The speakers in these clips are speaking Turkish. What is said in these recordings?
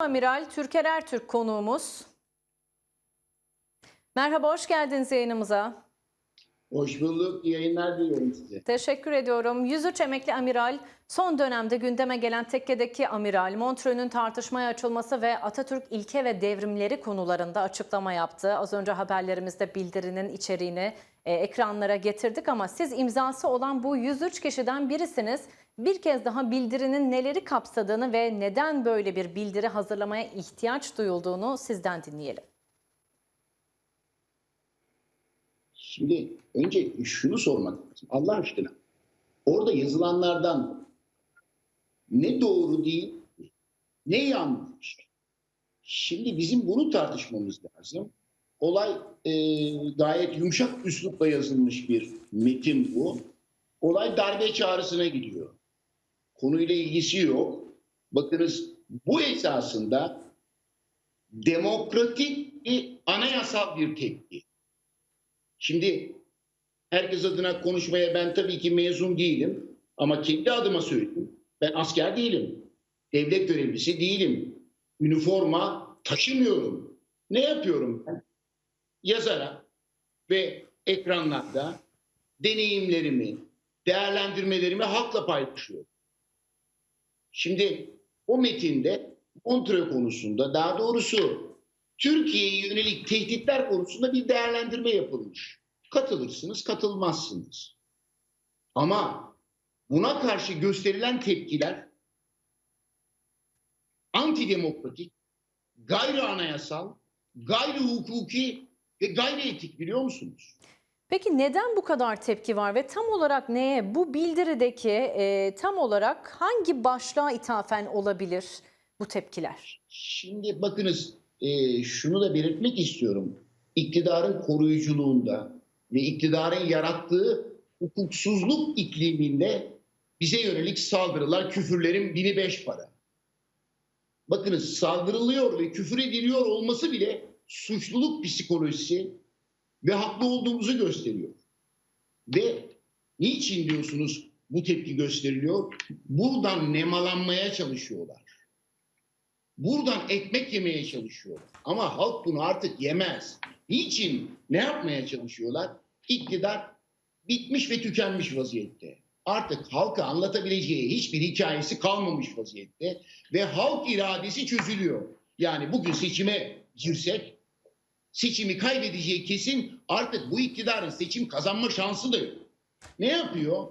Amiral Türker Ertürk konuğumuz. Merhaba, hoş geldiniz yayınımıza. Hoş bulduk. Yayınlar diliyorum size. Teşekkür ediyorum. 103 emekli amiral, son dönemde gündeme gelen tekkedeki amiral, Montreux'ün tartışmaya açılması ve Atatürk ilke ve devrimleri konularında açıklama yaptı. Az önce haberlerimizde bildirinin içeriğini e, ekranlara getirdik ama siz imzası olan bu 103 kişiden birisiniz. Bir kez daha bildirinin neleri kapsadığını ve neden böyle bir bildiri hazırlamaya ihtiyaç duyulduğunu sizden dinleyelim. Şimdi önce şunu sormak lazım. Allah aşkına orada yazılanlardan ne doğru değil, ne yanlış. Şimdi bizim bunu tartışmamız lazım. Olay e, gayet yumuşak üslupla yazılmış bir metin bu. Olay darbe çağrısına gidiyor. Konuyla ilgisi yok. Bakınız bu esasında demokratik bir anayasal bir tepki. Şimdi herkes adına konuşmaya ben tabii ki mezun değilim. Ama kendi adıma söyleyeyim. Ben asker değilim. Devlet görevlisi değilim. Üniforma taşımıyorum. Ne yapıyorum ben? Yazarak ve ekranlarda deneyimlerimi, değerlendirmelerimi halkla paylaşıyorum. Şimdi o metinde Montreux konusunda daha doğrusu Türkiye'ye yönelik tehditler konusunda bir değerlendirme yapılmış. Katılırsınız, katılmazsınız. Ama buna karşı gösterilen tepkiler antidemokratik, gayri anayasal, gayri hukuki ve gayri etik biliyor musunuz? Peki neden bu kadar tepki var ve tam olarak neye bu bildirideki e, tam olarak hangi başlığa ithafen olabilir bu tepkiler? Şimdi bakınız e, şunu da belirtmek istiyorum. İktidarın koruyuculuğunda ve iktidarın yarattığı hukuksuzluk ikliminde bize yönelik saldırılar, küfürlerin bini beş para. Bakınız saldırılıyor ve küfür ediliyor olması bile suçluluk psikolojisi ve haklı olduğumuzu gösteriyor. Ve niçin diyorsunuz bu tepki gösteriliyor? Buradan nemalanmaya çalışıyorlar. Buradan ekmek yemeye çalışıyorlar. Ama halk bunu artık yemez. Niçin? Ne yapmaya çalışıyorlar? İktidar bitmiş ve tükenmiş vaziyette. Artık halka anlatabileceği hiçbir hikayesi kalmamış vaziyette ve halk iradesi çözülüyor. Yani bugün seçime girsek seçimi kaybedeceği kesin artık bu iktidarın seçim kazanma şansı da yok. Ne yapıyor?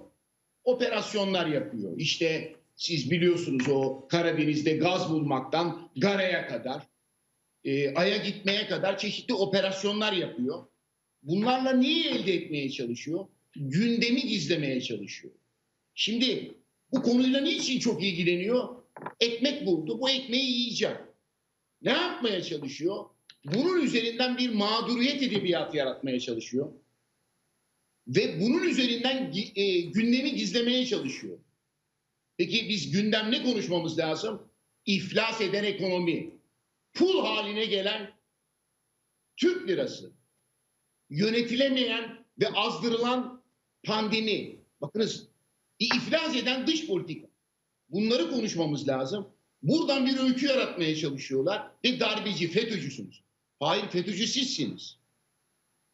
Operasyonlar yapıyor. İşte siz biliyorsunuz o Karadeniz'de gaz bulmaktan Gara'ya kadar, e, Ay'a gitmeye kadar çeşitli operasyonlar yapıyor. Bunlarla neyi elde etmeye çalışıyor? Gündemi gizlemeye çalışıyor. Şimdi bu konuyla niçin çok ilgileniyor? Ekmek buldu, bu ekmeği yiyecek. Ne yapmaya çalışıyor? Bunun üzerinden bir mağduriyet edebiyatı yaratmaya çalışıyor. Ve bunun üzerinden e, gündemi gizlemeye çalışıyor. Peki biz gündem ne konuşmamız lazım? İflas eden ekonomi, pul haline gelen Türk lirası, yönetilemeyen ve azdırılan pandemi. Bakınız iflas eden dış politika. Bunları konuşmamız lazım. Buradan bir öykü yaratmaya çalışıyorlar ve darbeci, FETÖ'cüsünüz. Hayır FETÖ'cü sizsiniz.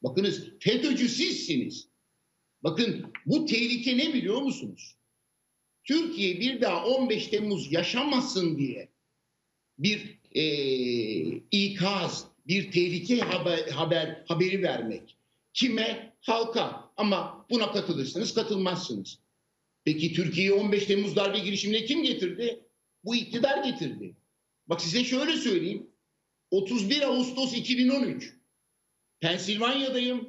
Bakınız FETÖ'cü sizsiniz. Bakın bu tehlike ne biliyor musunuz? Türkiye bir daha 15 Temmuz yaşamasın diye bir e, ikaz, bir tehlike haber, haber haberi vermek. Kime? Halka. Ama buna katılırsınız, katılmazsınız. Peki Türkiye'yi 15 Temmuz darbe girişimine kim getirdi? Bu iktidar getirdi. Bak size şöyle söyleyeyim. 31 Ağustos 2013. Pensilvanya'dayım.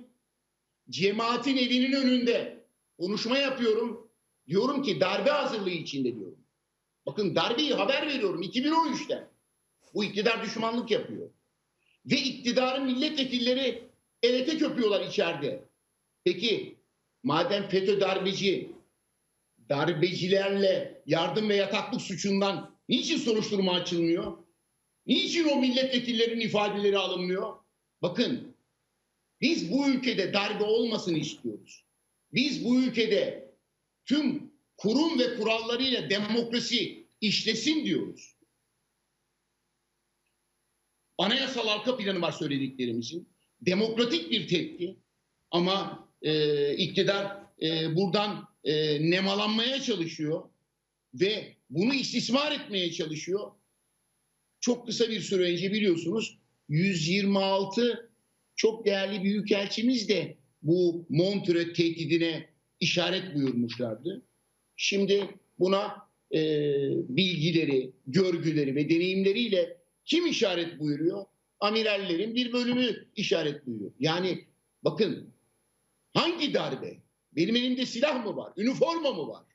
Cemaatin evinin önünde konuşma yapıyorum. Diyorum ki darbe hazırlığı içinde diyorum. Bakın darbeyi haber veriyorum 2013'te. Bu iktidar düşmanlık yapıyor. Ve iktidarın milletvekilleri elete köpüyorlar içeride. Peki madem FETÖ darbeci, darbecilerle yardım ve yataklık suçundan niçin soruşturma açılmıyor? Niçin o milletvekillerinin ifadeleri alınmıyor? Bakın biz bu ülkede darbe olmasını istiyoruz. Biz bu ülkede tüm kurum ve kurallarıyla demokrasi işlesin diyoruz. anayasal arka planı var söylediklerimizin. Demokratik bir tepki ama e, iktidar e, buradan e, nemalanmaya çalışıyor ve bunu istismar etmeye çalışıyor. Çok kısa bir süre önce biliyorsunuz 126 çok değerli büyükelçimiz de bu Montreux tehdidine işaret buyurmuşlardı. Şimdi buna e, bilgileri, görgüleri ve deneyimleriyle kim işaret buyuruyor? Amirallerin bir bölümü işaret buyuruyor. Yani bakın hangi darbe? Benim elimde silah mı var? Üniforma mı var?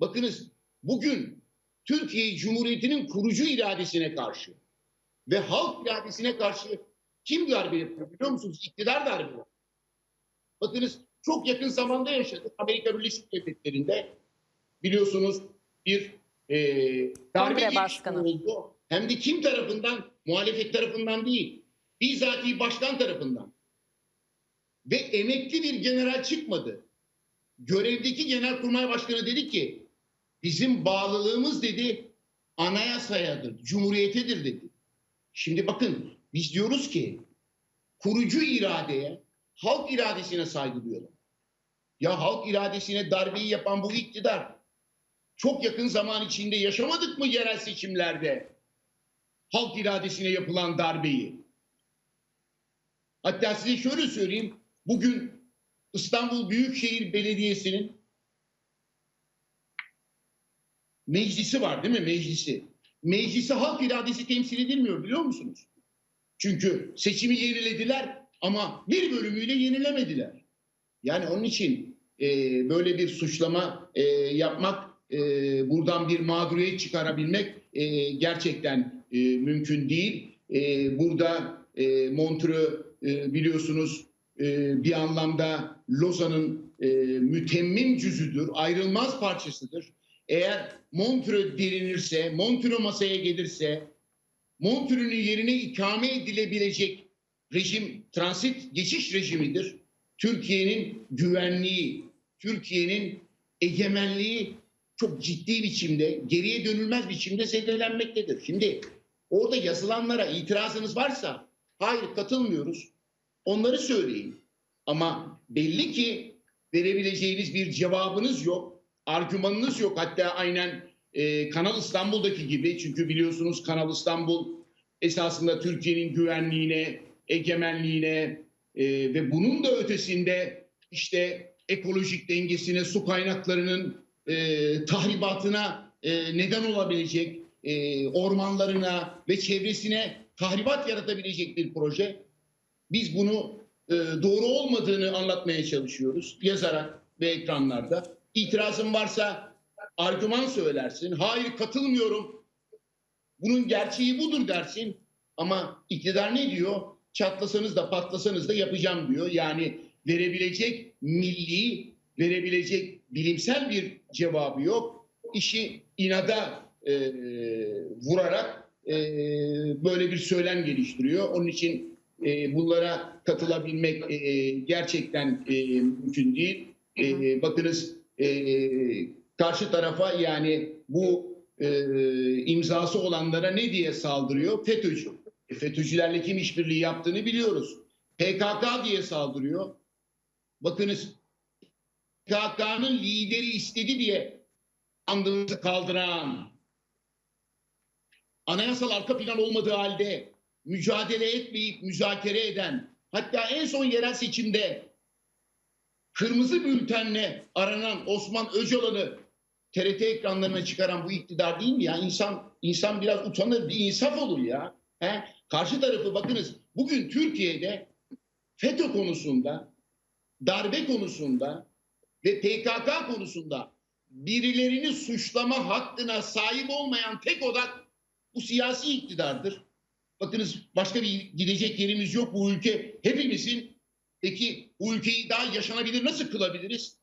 Bakınız bugün Türkiye Cumhuriyeti'nin kurucu iradesine karşı ve halk iradesine karşı kim darbe yapıyor biliyor musunuz? İktidar darbe yapıyor. Bakınız çok yakın zamanda yaşadık. Amerika Birleşik Devletleri'nde biliyorsunuz bir e, darbe girişimi oldu. Hem de kim tarafından? Muhalefet tarafından değil. Bizzati başkan tarafından. Ve emekli bir general çıkmadı. Görevdeki genelkurmay başkanı dedi ki bizim bağlılığımız dedi anayasayadır, cumhuriyetedir dedi. Şimdi bakın biz diyoruz ki kurucu iradeye, halk iradesine saygı duyalım. Ya halk iradesine darbeyi yapan bu iktidar çok yakın zaman içinde yaşamadık mı yerel seçimlerde halk iradesine yapılan darbeyi? Hatta size şöyle söyleyeyim. Bugün İstanbul Büyükşehir Belediyesi'nin meclisi var değil mi? Meclisi. Meclisi halk iradesi temsil edilmiyor biliyor musunuz? Çünkü seçimi yenilediler ama bir bölümüyle yenilemediler. Yani onun için e, böyle bir suçlama e, yapmak, e, buradan bir mağduriyet çıkarabilmek e, gerçekten e, mümkün değil. E, burada e, Montreux e, biliyorsunuz e, bir anlamda Lozan'ın e, mütemmim cüzüdür, ayrılmaz parçasıdır. Eğer Montreux delinirse, Montreux masaya gelirse, Montreux'un yerine ikame edilebilecek rejim transit geçiş rejimidir. Türkiye'nin güvenliği, Türkiye'nin egemenliği çok ciddi biçimde, geriye dönülmez biçimde zedelenmektedir. Şimdi orada yazılanlara itirazınız varsa, hayır katılmıyoruz, onları söyleyin. Ama belli ki verebileceğiniz bir cevabınız yok, argümanınız yok. Hatta aynen e, Kanal İstanbul'daki gibi, çünkü biliyorsunuz Kanal İstanbul esasında Türkiye'nin güvenliğine, egemenliğine e, ve bunun da ötesinde işte ekolojik dengesine, su kaynaklarının e, tahribatına e, neden olabilecek, e, ormanlarına ve çevresine tahribat yaratabilecek bir proje. Biz bunu e, doğru olmadığını anlatmaya çalışıyoruz yazarak ve ekranlarda. İtirazın varsa argüman söylersin. Hayır katılmıyorum. Bunun gerçeği budur dersin. Ama iktidar ne diyor? Çatlasanız da patlasanız da yapacağım diyor. Yani verebilecek milli, verebilecek bilimsel bir cevabı yok. İşi inada e, vurarak e, böyle bir söylem geliştiriyor. Onun için e, bunlara katılabilmek e, gerçekten e, mümkün değil. E, bakınız e, karşı tarafa yani bu e, imzası olanlara ne diye saldırıyor? FETÖ'cü. FETÖ'cülerle kim işbirliği yaptığını biliyoruz. PKK diye saldırıyor. Bakınız PKK'nın lideri istedi diye andımızı kaldıran, anayasal arka plan olmadığı halde mücadele etmeyip müzakere eden, hatta en son yerel seçimde kırmızı bültenle aranan Osman Öcalan'ı TRT ekranlarına çıkaran bu iktidar değil mi ya? İnsan insan biraz utanır, bir insaf olur ya. He? Karşı tarafı bakınız bugün Türkiye'de FETÖ konusunda, darbe konusunda ve PKK konusunda birilerini suçlama hakkına sahip olmayan tek odak bu siyasi iktidardır. Bakınız başka bir gidecek yerimiz yok bu ülke hepimizin. Peki bu ülkeyi daha yaşanabilir nasıl kılabiliriz?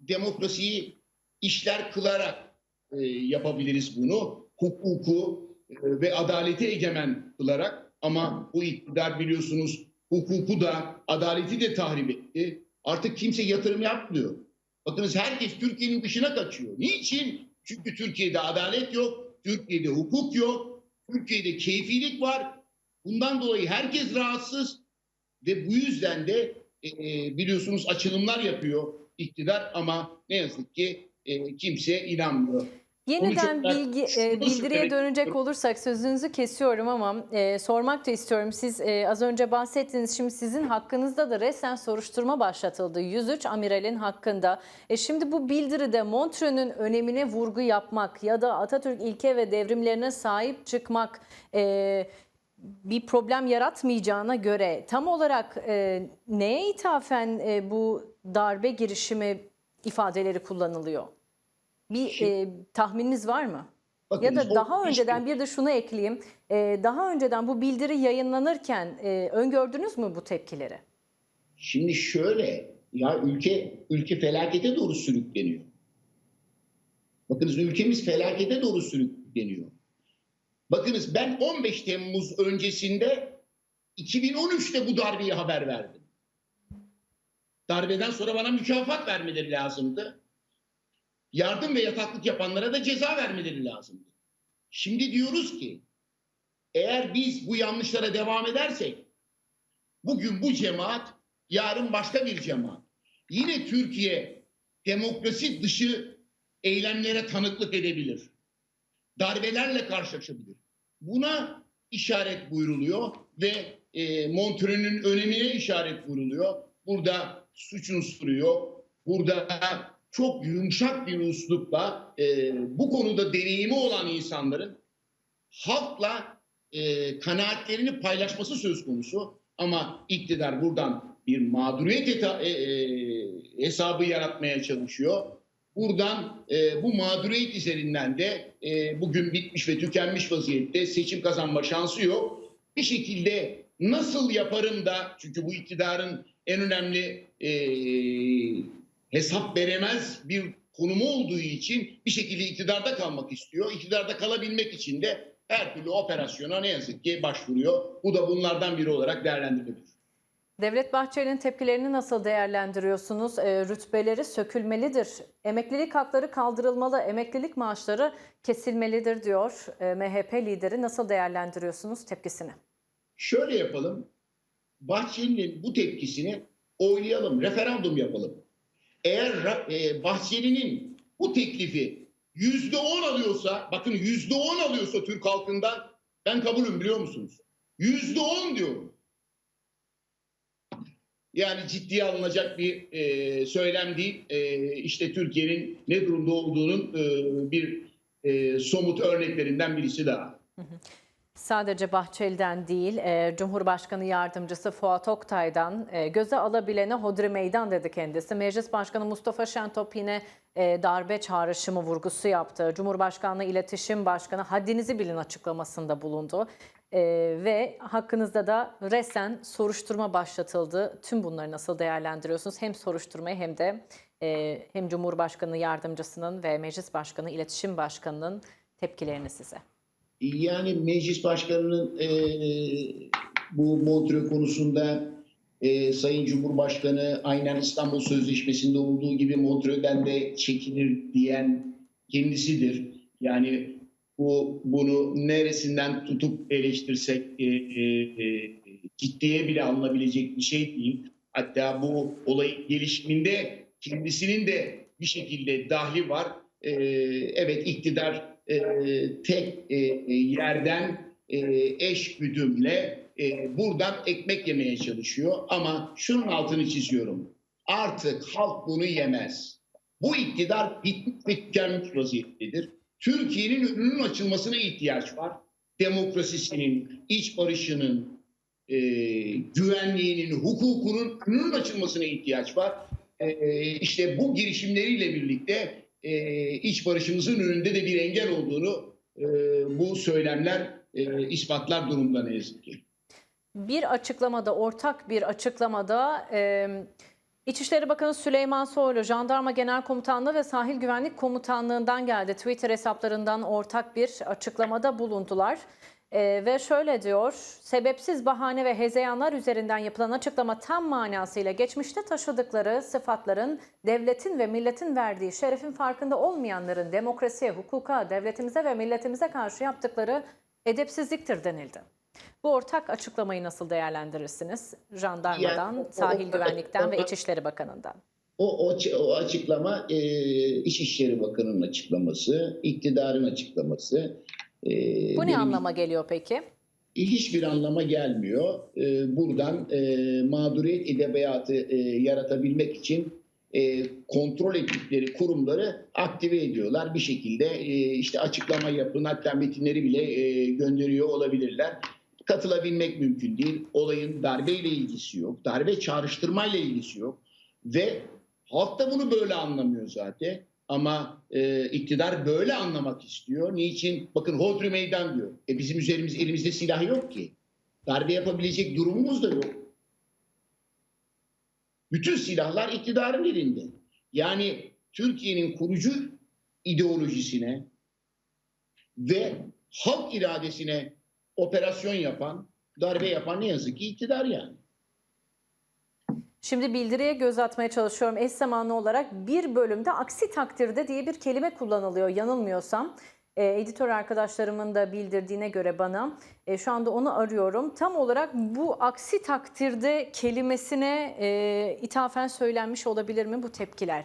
Demokrasiyi işler kılarak e, yapabiliriz bunu. Hukuku ve adaleti egemen kılarak ama bu iktidar biliyorsunuz hukuku da adaleti de tahrip etti. Artık kimse yatırım yapmıyor. Bakınız herkes Türkiye'nin dışına kaçıyor. Niçin? Çünkü Türkiye'de adalet yok, Türkiye'de hukuk yok, Türkiye'de keyfilik var. Bundan dolayı herkes rahatsız ve bu yüzden de e, e, biliyorsunuz açılımlar yapıyor iktidar ama ne yazık ki e, kimse inanmıyor. Yeniden bilgi, e, bildiriye dönecek olursak sözünüzü kesiyorum ama e, sormak da istiyorum. Siz e, az önce bahsettiniz şimdi sizin hakkınızda da resmen soruşturma başlatıldı. 103 amiralin hakkında. E, şimdi bu bildiride Montreux'ün önemine vurgu yapmak ya da Atatürk ilke ve devrimlerine sahip çıkmak e, bir problem yaratmayacağına göre tam olarak e, neye ithafen e, bu darbe girişimi ifadeleri kullanılıyor? Bir Şimdi- e, tahmininiz var mı? Ya Bakınız, da daha önceden bir de şunu ekleyeyim. E, daha önceden bu bildiri yayınlanırken e, öngördünüz mü bu tepkileri? Şimdi şöyle ya ülke ülke felakete doğru sürükleniyor. Bakınız ülkemiz felakete doğru sürükleniyor. Bakınız ben 15 Temmuz öncesinde 2013'te bu darbeyi haber verdim. Darbeden sonra bana mükafat vermeleri lazımdı. Yardım ve yataklık yapanlara da ceza vermeleri lazımdı. Şimdi diyoruz ki eğer biz bu yanlışlara devam edersek bugün bu cemaat yarın başka bir cemaat. Yine Türkiye demokrasi dışı eylemlere tanıklık edebilir. Darbelerle karşılaşabilir. Buna işaret buyruluyor ve e, Montreux'ün önemine işaret buyruluyor. Burada suç unsuru yok. Burada çok yumuşak bir üslupla e, bu konuda deneyimi olan insanların halkla e, kanaatlerini paylaşması söz konusu. Ama iktidar buradan bir mağduriyet e, e, hesabı yaratmaya çalışıyor. Buradan e, bu mağduriyet üzerinden de e, bugün bitmiş ve tükenmiş vaziyette seçim kazanma şansı yok. Bir şekilde nasıl yaparım da çünkü bu iktidarın en önemli e, hesap veremez bir konumu olduğu için bir şekilde iktidarda kalmak istiyor. İktidarda kalabilmek için de her türlü operasyona ne yazık ki başvuruyor. Bu da bunlardan biri olarak değerlendirilebilir. Devlet Bahçeli'nin tepkilerini nasıl değerlendiriyorsunuz? E, rütbeleri sökülmelidir. Emeklilik hakları kaldırılmalı, emeklilik maaşları kesilmelidir diyor e, MHP lideri. Nasıl değerlendiriyorsunuz tepkisini? Şöyle yapalım. Bahçeli'nin bu tepkisini oylayalım, referandum yapalım. Eğer e, Bahçeli'nin bu teklifi yüzde on alıyorsa, bakın yüzde on alıyorsa Türk halkından ben kabulüm biliyor musunuz? Yüzde on diyorum. Yani ciddiye alınacak bir e, söylem değil. E, işte Türkiye'nin ne durumda olduğunun e, bir e, somut örneklerinden birisi daha. Sadece Bahçeli'den değil, e, Cumhurbaşkanı Yardımcısı Fuat Oktay'dan e, göze alabilene hodri meydan dedi kendisi. Meclis Başkanı Mustafa Şentop yine e, darbe çağrışımı vurgusu yaptı. Cumhurbaşkanlığı İletişim Başkanı haddinizi bilin açıklamasında bulundu. Ve hakkınızda da resen soruşturma başlatıldı. Tüm bunları nasıl değerlendiriyorsunuz? Hem soruşturmayı hem de hem Cumhurbaşkanı Yardımcısının ve Meclis Başkanı İletişim Başkanı'nın tepkilerini size. Yani meclis başkanının e, bu Montreux konusunda e, Sayın Cumhurbaşkanı aynen İstanbul Sözleşmesi'nde olduğu gibi Montreux'den de çekilir diyen kendisidir. Yani bu bunu neresinden tutup eleştirsek e, e, e, ciddiye bile alınabilecek bir şey değil. Hatta bu olay gelişiminde kendisinin de bir şekilde dahli var. E, evet iktidar e, tek e, yerden e, eş güdümle e, buradan ekmek yemeye çalışıyor. Ama şunun altını çiziyorum. Artık halk bunu yemez. Bu iktidar bitmiş ve tükenmiş vaziyettedir. Türkiye'nin önünün açılmasına ihtiyaç var. Demokrasisinin, iç barışının, e, güvenliğinin, hukukunun önünün açılmasına ihtiyaç var. E, işte bu girişimleriyle birlikte e, iç barışımızın önünde de bir engel olduğunu e, bu söylemler e, ispatlar durumda ne yazık ki. Bir açıklamada, ortak bir açıklamada e, İçişleri Bakanı Süleyman Soylu, Jandarma Genel Komutanlığı ve Sahil Güvenlik Komutanlığı'ndan geldi. Twitter hesaplarından ortak bir açıklamada bulundular. E, ve şöyle diyor, sebepsiz bahane ve hezeyanlar üzerinden yapılan açıklama tam manasıyla geçmişte taşıdıkları sıfatların devletin ve milletin verdiği şerefin farkında olmayanların demokrasiye, hukuka, devletimize ve milletimize karşı yaptıkları edepsizliktir denildi. Bu ortak açıklamayı nasıl değerlendirirsiniz? Jandarmadan, Yani sahil o- güvenlikten ve o- İçişleri Bakanı'ndan. O, o, o açıklama e, İçişleri Bakanı'nın açıklaması, iktidarın açıklaması. E, Bu ne benim anlama geliyor peki? hiçbir anlama gelmiyor. E, buradan e, mağduriyet edebiyatı e, yaratabilmek için e, kontrol ettikleri kurumları aktive ediyorlar. Bir şekilde e, işte açıklama yapın hatta metinleri bile e, gönderiyor olabilirler. Katılabilmek mümkün değil. Olayın darbeyle ilgisi yok. Darbe çağrıştırmayla ilgisi yok. Ve halk da bunu böyle anlamıyor zaten. Ama e, iktidar böyle anlamak istiyor. Niçin? Bakın hodri meydan diyor. E bizim üzerimiz elimizde silah yok ki. Darbe yapabilecek durumumuz da yok. Bütün silahlar iktidarın elinde. Yani Türkiye'nin kurucu ideolojisine ve halk iradesine operasyon yapan, darbe yapan ne yazık ki iktidar yani. Şimdi bildiriye göz atmaya çalışıyorum. Eş zamanlı olarak bir bölümde aksi takdirde diye bir kelime kullanılıyor yanılmıyorsam. E, editör arkadaşlarımın da bildirdiğine göre bana e, şu anda onu arıyorum. Tam olarak bu aksi takdirde kelimesine e, ithafen söylenmiş olabilir mi bu tepkiler?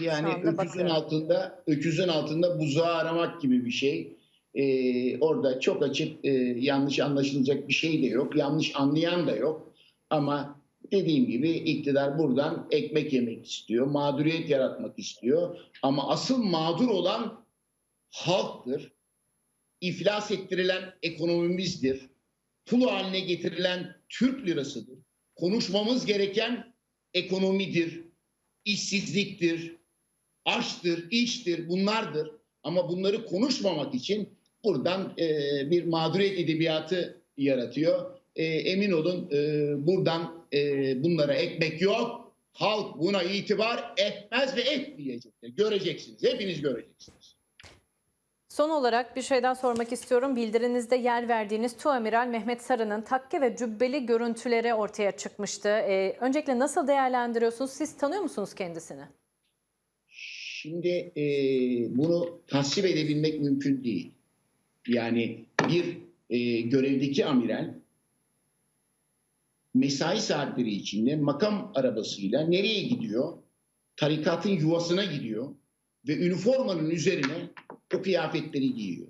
Yani öküzün bakıyorum. altında öküzün altında buzağı aramak gibi bir şey. Ee, orada çok açık e, yanlış anlaşılacak bir şey de yok. Yanlış anlayan da yok. Ama dediğim gibi iktidar buradan ekmek yemek istiyor. Mağduriyet yaratmak istiyor. Ama asıl mağdur olan halktır. İflas ettirilen ekonomimizdir. Pul haline getirilen Türk lirasıdır. Konuşmamız gereken ekonomidir işsizliktir, açtır, iştir, bunlardır. Ama bunları konuşmamak için buradan e, bir mağduriyet edebiyatı yaratıyor. E, emin olun e, buradan e, bunlara ekmek yok. Halk buna itibar etmez ve etmeyecektir. Göreceksiniz. Hepiniz göreceksiniz. Son olarak bir şey daha sormak istiyorum. Bildirinizde yer verdiğiniz Tuamiral Mehmet Sarı'nın takke ve cübbeli görüntüleri ortaya çıkmıştı. Ee, öncelikle nasıl değerlendiriyorsunuz? Siz tanıyor musunuz kendisini? Şimdi e, bunu tasvip edebilmek mümkün değil. Yani bir e, görevdeki amiral mesai saatleri içinde makam arabasıyla nereye gidiyor? Tarikatın yuvasına gidiyor ve üniformanın üzerine o kıyafetleri giyiyor.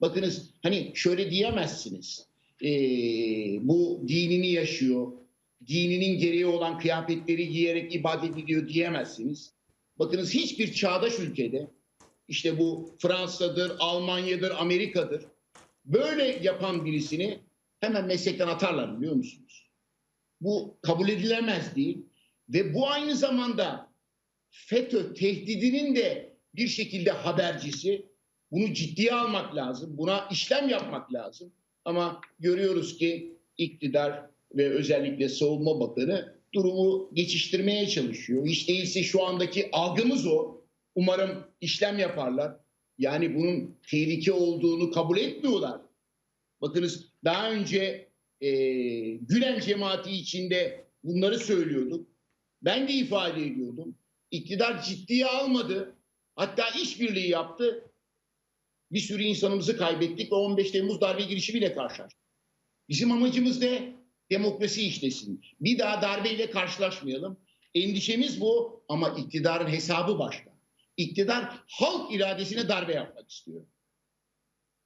Bakınız hani şöyle diyemezsiniz. E, bu dinini yaşıyor, dininin gereği olan kıyafetleri giyerek ibadet ediyor diyemezsiniz. Bakınız hiçbir çağdaş ülkede işte bu Fransa'dır, Almanya'dır, Amerika'dır. Böyle yapan birisini hemen meslekten atarlar biliyor musunuz? Bu kabul edilemez değil. Ve bu aynı zamanda FETÖ tehdidinin de bir şekilde habercisi. Bunu ciddiye almak lazım. Buna işlem yapmak lazım. Ama görüyoruz ki iktidar ve özellikle Savunma Bakanı durumu geçiştirmeye çalışıyor. Hiç değilse şu andaki algımız o. Umarım işlem yaparlar. Yani bunun tehlike olduğunu kabul etmiyorlar. Bakınız daha önce e, Gülen cemaati içinde bunları söylüyorduk. Ben de ifade ediyordum. İktidar ciddiye almadı. Hatta işbirliği yaptı. Bir sürü insanımızı kaybettik ve 15 Temmuz darbe girişimiyle karşılaştık. Bizim amacımız ne? Demokrasi işlesin. Bir daha darbeyle karşılaşmayalım. Endişemiz bu ama iktidarın hesabı başka. İktidar halk iradesine darbe yapmak istiyor.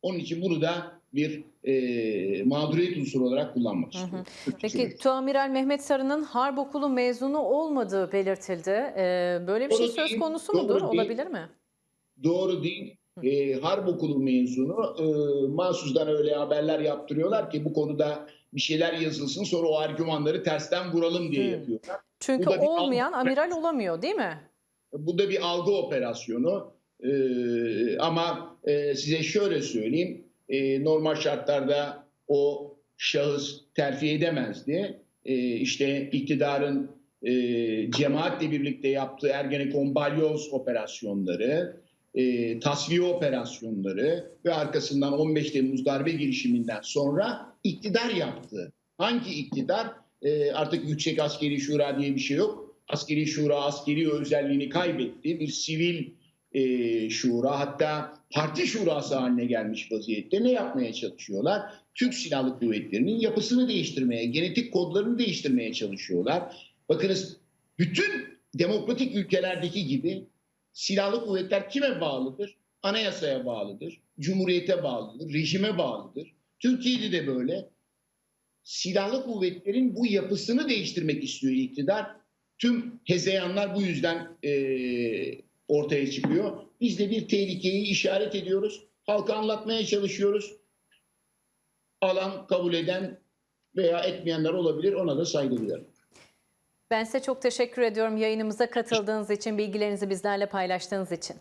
Onun için bunu da bir e, mağduriyet unsuru olarak kullanmak istiyor. Peki Tuamiral Mehmet Sarı'nın Harp Okulu mezunu olmadığı belirtildi. Ee, böyle bir Doğru şey söz değil, konusu mudur? değil. Olabilir mi? Doğru değil. E, Harp Okulu mezunu. E, mahsusdan öyle haberler yaptırıyorlar ki bu konuda bir şeyler yazılsın sonra o argümanları tersten vuralım diye Hmm. yapıyorlar. Çünkü olmayan algı- amiral olamıyor değil mi? Bu da bir algı operasyonu. Ee, ama e, size şöyle söyleyeyim. Ee, normal şartlarda o şahıs terfi edemezdi. Ee, işte iktidarın e, cemaatle birlikte yaptığı Ergenekon balyoz operasyonları, e, tasfiye operasyonları ve arkasından 15 Temmuz darbe girişiminden sonra iktidar yaptı. Hangi iktidar? E, artık Yüksek Askeri Şura diye bir şey yok. Askeri Şura askeri özelliğini kaybetti. Bir sivil e, şura hatta parti şurası haline gelmiş vaziyette ne yapmaya çalışıyorlar? Türk Silahlı Kuvvetleri'nin yapısını değiştirmeye, genetik kodlarını değiştirmeye çalışıyorlar. Bakınız bütün demokratik ülkelerdeki gibi silahlı kuvvetler kime bağlıdır? Anayasaya bağlıdır, cumhuriyete bağlıdır, rejime bağlıdır. Türkiye'de de böyle. Silahlı kuvvetlerin bu yapısını değiştirmek istiyor iktidar. Tüm hezeyanlar bu yüzden eee, ortaya çıkıyor. Biz de bir tehlikeyi işaret ediyoruz. Halka anlatmaya çalışıyoruz. Alan, kabul eden veya etmeyenler olabilir. Ona da saygı duyarım. Ben size çok teşekkür ediyorum yayınımıza katıldığınız için, bilgilerinizi bizlerle paylaştığınız için.